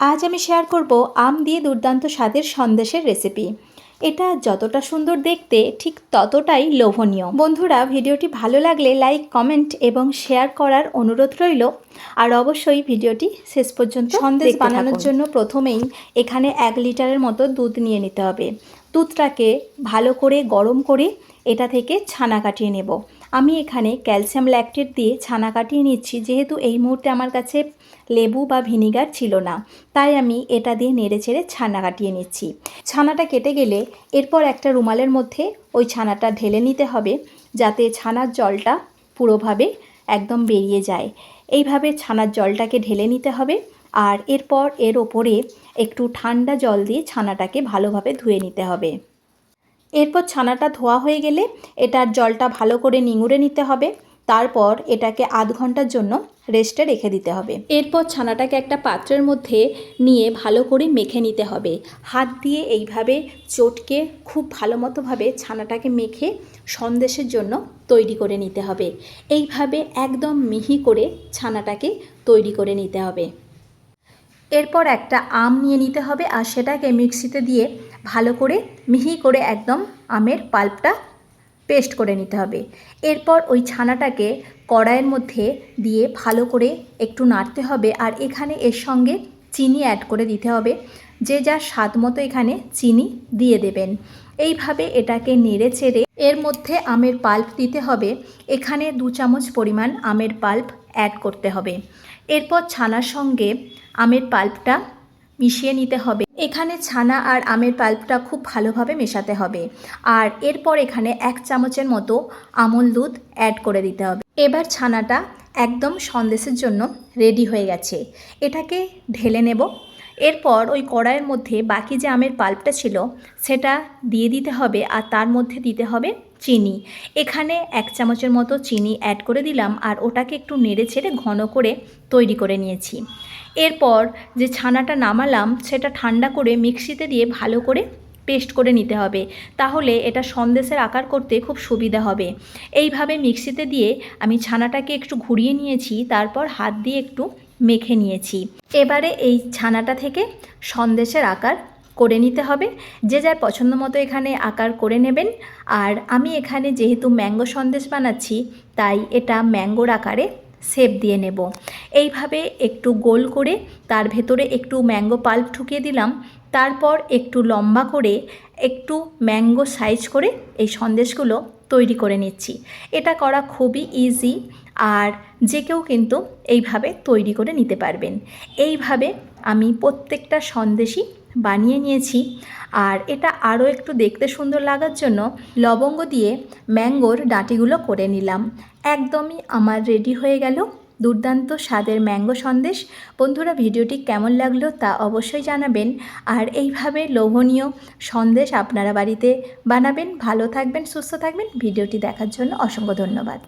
আজ আমি শেয়ার করব আম দিয়ে দুর্দান্ত স্বাদের সন্দেশের রেসিপি এটা যতটা সুন্দর দেখতে ঠিক ততটাই লোভনীয়। বন্ধুরা ভিডিওটি ভালো লাগলে লাইক কমেন্ট এবং শেয়ার করার অনুরোধ রইল। আর অবশ্যই ভিডিওটি শেষ পর্যন্ত সন্দেশ বানানোর জন্য প্রথমেই এখানে এক লিটারের মতো দুধ নিয়ে নিতে হবে। দুধটাকে ভালো করে গরম করে এটা থেকে ছানা কাটিয়ে নেব। আমি এখানে ক্যালসিয়াম ল্যাকটেট দিয়ে ছানা কাটিয়ে নিচ্ছি, যেহেতু এই মুহূর্তে আমার কাছে লেবু বা ভিনিগার ছিল না, তাই আমি এটা দিয়ে নেড়ে চেড়ে ছানা কাটিয়ে নিচ্ছি। ছানাটা কেটে গেলে এরপর একটা রুমালের মধ্যে ওই ছানাটা ঢেলে নিতে হবে, যাতে ছানার জলটা পুরোভাবে একদম বেরিয়ে যায়। এইভাবে ছানার জলটাকে ঢেলে নিতে হবে। আর এরপর এর ওপরে একটু ঠান্ডা জল দিয়ে ছানাটাকে ভালোভাবে ধুয়ে নিতে হবে। এরপর ছানাটা ধোয়া হয়ে গেলে এটার জলটা ভালো করে নিঙুরে নিতে হবে। তারপর এটাকে আধ ঘণ্টার জন্য রেস্টে রেখে দিতে হবে। এরপর ছানাটাকে একটা পাত্রের মধ্যে নিয়ে ভালো করে মেখে নিতে হবে। হাত দিয়ে এইভাবে চটকে খুব ভালো মতোভাবে ছানাটাকে মেখে সন্দেশের জন্য তৈরি করে নিতে হবে। এইভাবে একদম মিহি করে ছানাটাকে তৈরি করে নিতে হবে। এরপর একটা আম নিয়ে নিতে হবে আর সেটাকে মিক্সিতে দিয়ে ভালো করে মিহি করে একদম আমের পাল্পটা পেস্ট করে নিতে হবে। এরপর ওই ছানাটাকে কড়াইয়ের মধ্যে দিয়ে ভালো করে একটু নাড়তে হবে আর এখানে এর সঙ্গে চিনি অ্যাড করে দিতে হবে। যে যার স্বাদ মতো এখানে চিনি দিয়ে দেবেন। এইভাবে এটাকে নেড়ে চেড়ে এর মধ্যে আমের পাল্প দিতে হবে। এখানে দু চামচ পরিমাণ আমের পাল্প অ্যাড করতে হবে। এরপর ছানার সঙ্গে আমের পাল্পটা মিশিয়ে নিতে হবে। এখানে ছানা আর আমের পাল্পটা খুব ভালোভাবে মেশাতে হবে। আর এরপর এখানে এক চামচের মতো আমল দুধ অ্যাড করে দিতে হবে। এবার ছানাটা একদম সন্দেশের জন্য রেডি হয়ে গেছে। এটাকে ঢেলে নেব। এরপর ওই কড়াইয়ের মধ্যে বাকি যে আমের পাল্পটা ছিল, সেটা দিয়ে দিতে হবে আর তার মধ্যে দিতে হবে চিনি। এখানে এক চামচের মতো চিনি অ্যাড করে দিলাম আর ওটাকে একটু নেড়ে ছেড়ে ঘন করে তৈরি করে নিয়েছি। এরপর যে ছানাটা নামালাম, সেটা ঠান্ডা করে মিক্সিতে দিয়ে ভালো করে পেস্ট করে নিতে হবে। তাহলে এটা সন্দেশের আকার করতে খুব সুবিধা হবে। এইভাবে মিক্সিতে দিয়ে আমি ছানাটাকে একটু ঘুরিয়ে নিয়েছি, তারপর হাত দিয়ে একটু মেখে নিয়েছি। এবারে এই ছানাটা থেকে সন্দেশের আকার করে নিতে হবে। যে যার পছন্দ মতো এখানে আকার করে নেবেন। আর আমি এখানে যেহেতু ম্যাঙ্গো সন্দেশ বানাচ্ছি, তাই এটা ম্যাঙ্গোর আকারে শেপ দিয়ে নেব। এইভাবে একটু গোল করে তার ভেতরে একটু ম্যাঙ্গো পাল্প ঢুকিয়ে দিলাম। তারপর একটু লম্বা করে একটু ম্যাঙ্গো সাইজ করে এই সন্দেশগুলো তৈরি করে নিচ্ছি। এটা করা খুবই ইজি আর যে কেউ কিন্তু এইভাবে তৈরি করে নিতে পারবেন। এইভাবে আমি প্রত্যেকটা সন্দেশই বানিয়ে নিয়েছি। আর এটা আরও একটু দেখতে সুন্দর লাগার জন্য লবঙ্গ দিয়ে ম্যাঙ্গোর ডাঁটিগুলো করে নিলাম। একদমই আমার রেডি হয়ে গেল দুর্দান্ত স্বাদের ম্যাঙ্গো সন্দেশ। বন্ধুরা, ভিডিওটি কেমন লাগল তা অবশ্যই জানাবেন। আর এইভাবে লোভনীয় সন্দেশ আপনারা বাড়িতে বানাবেন। ভালো থাকবেন, সুস্থ থাকবেন। ভিডিওটি দেখার জন্য অসংখ্য ধন্যবাদ।